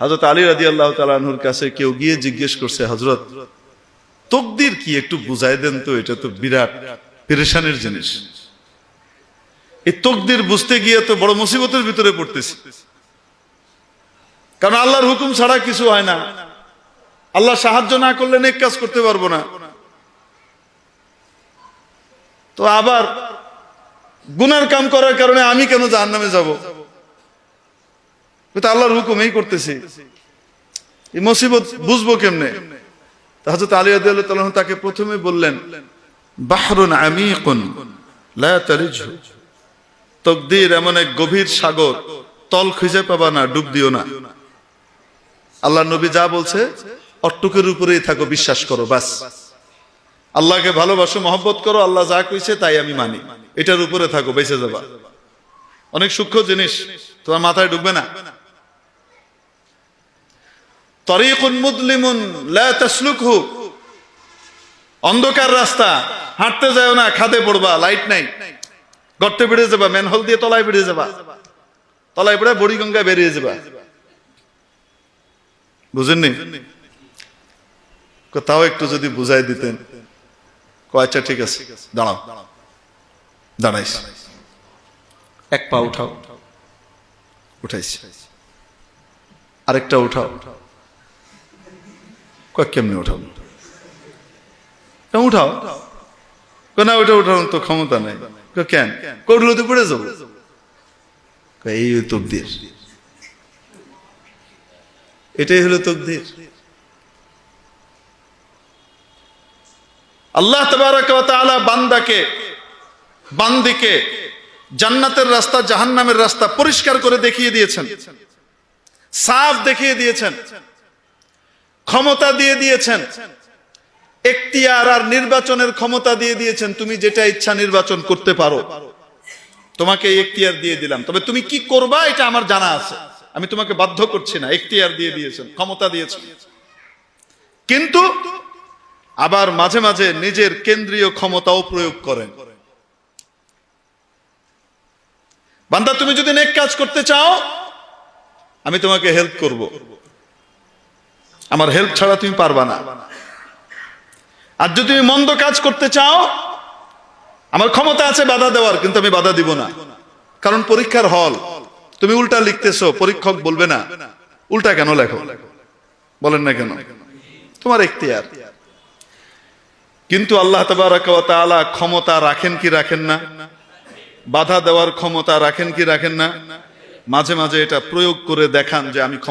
হজরত আলী রাজি আল্লাহ তালাহুর কাছে কেউ গিয়ে জিজ্ঞেস করছে হজরত তকদির কি একটু বুঝাই দেন তো? এটা তো বিরাট পেরেশানের জিনিস। এই তকদির বুঝতে গিয়ে তো বড় মুসিবতের ভিতরে পড়তেছি। কারণ আল্লাহর হুকুম ছাড়া কিছু হয় না। আল্লাহ সাহায্য না করলে নেক কাজ করতে পারব না। তো আবার গুনার কাম করার কারণে আমি কেন জাহান নামে যাব? তো আল্লাহর হুকুম এই করতেছি। এই মুসিবত বুঝব কেমনে? হজরত আলী আদাল্লাহ তাকে প্রথমে বললেন, বাহরুন তারিজহু। তকদির এমন এক গভীর সাগর, তল খুঁজে পাবা না, ডুব দিও না। আল্লাহ নবী যা বলছে, অট্টুকের উপরেই থাকো, বিশ্বাস করো, বাস। আল্লাহকে ভালোবাসো, মহব্বত করো, আল্লাহ যা কইছে তাই আমি মানি। এটার উপরে থাকো, বেঁচে যাবা। অনেক সূক্ষ্ম জিনিস, তোমার মাথায় ঢুকবে না। তরিকুন মুদলিমুন লা তাসলুকহু। অন্ধকার রাস্তা হাঁটতে যাও না খাদে পড়বা লাইট নাই। গর্তে বেড়ে যাবা ম্যানহোল দিয়ে তলায় বেড়ে যাবা। তলায় বেড়ে বড়িগঙ্গা বেরিয়ে যাবা। বুঝেননি? তাও একটু যদি বুঝাই দিতেন। কো আচ্ছা ঠিক আছে দাঁড়াও। দাঁড়াইস। এক পা উঠাও। উঠাইছি আরেকটা উঠাও। কেমনি উঠাও? উঠাও না ওটা উঠানোর তো ক্ষমতা নাই। কেন? করল তো পড়ে যাব। এই তকদির। এটাই হলো তকদির। আল্লাহ বান্দাকে, বান্দিকে জান্নাতের রাস্তা, জাহান্নামের রাস্তা পরিষ্কার করে দেখিয়ে দিয়েছেন। সাফ দেখিয়ে দিয়েছেন। ক্ষমতা দিয়ে দিয়েছেন। এখতিয়ার আর নির্বাচনের ক্ষমতা দিয়ে দিয়েছেন, তুমি যেটা ইচ্ছা নির্বাচন করতে পারো। তোমাকে এখতিয়ার দিয়ে দিলাম। তবে তুমি কি করবা এটা আমার জানা আছে। আমি তোমাকে বাধ্য করছি না। এখতিয়ার দিয়ে দিয়েছেন, ক্ষমতা দিয়েছেন। কিন্তু আবার মাঝে মাঝে নিজের কেন্দ্রীয় ক্ষমতাও প্রয়োগ করেন। বান্দা, তুমি যদি নেক কাজ করতে চাও, আমি তোমাকে হেল্প করব। আমার হেল্প ছাড়া তুমি পারবা না। আর যদি তুমি মন্দ কাজ করতে চাও, আমার ক্ষমতা আছে বাধা দেওয়ার, কিন্তু আমি বাধা দিব না। কারণ পরীক্ষার হল তুমি উল্টা লিখতেছো, পরীক্ষক বলবে না। উল্টা কেন লেখো? বলেন না কেন? তোমার এখতিয়ার। কিন্তু আল্লাহ তাআলা ক্ষমতা রাখেন কি রাখেন না? বাধা দেওয়ার ক্ষমতা রাখেন কি রাখেন না? মাঝে মাঝে এটা প্রয়োগ করে দেখান যে আমি ক্ষমতা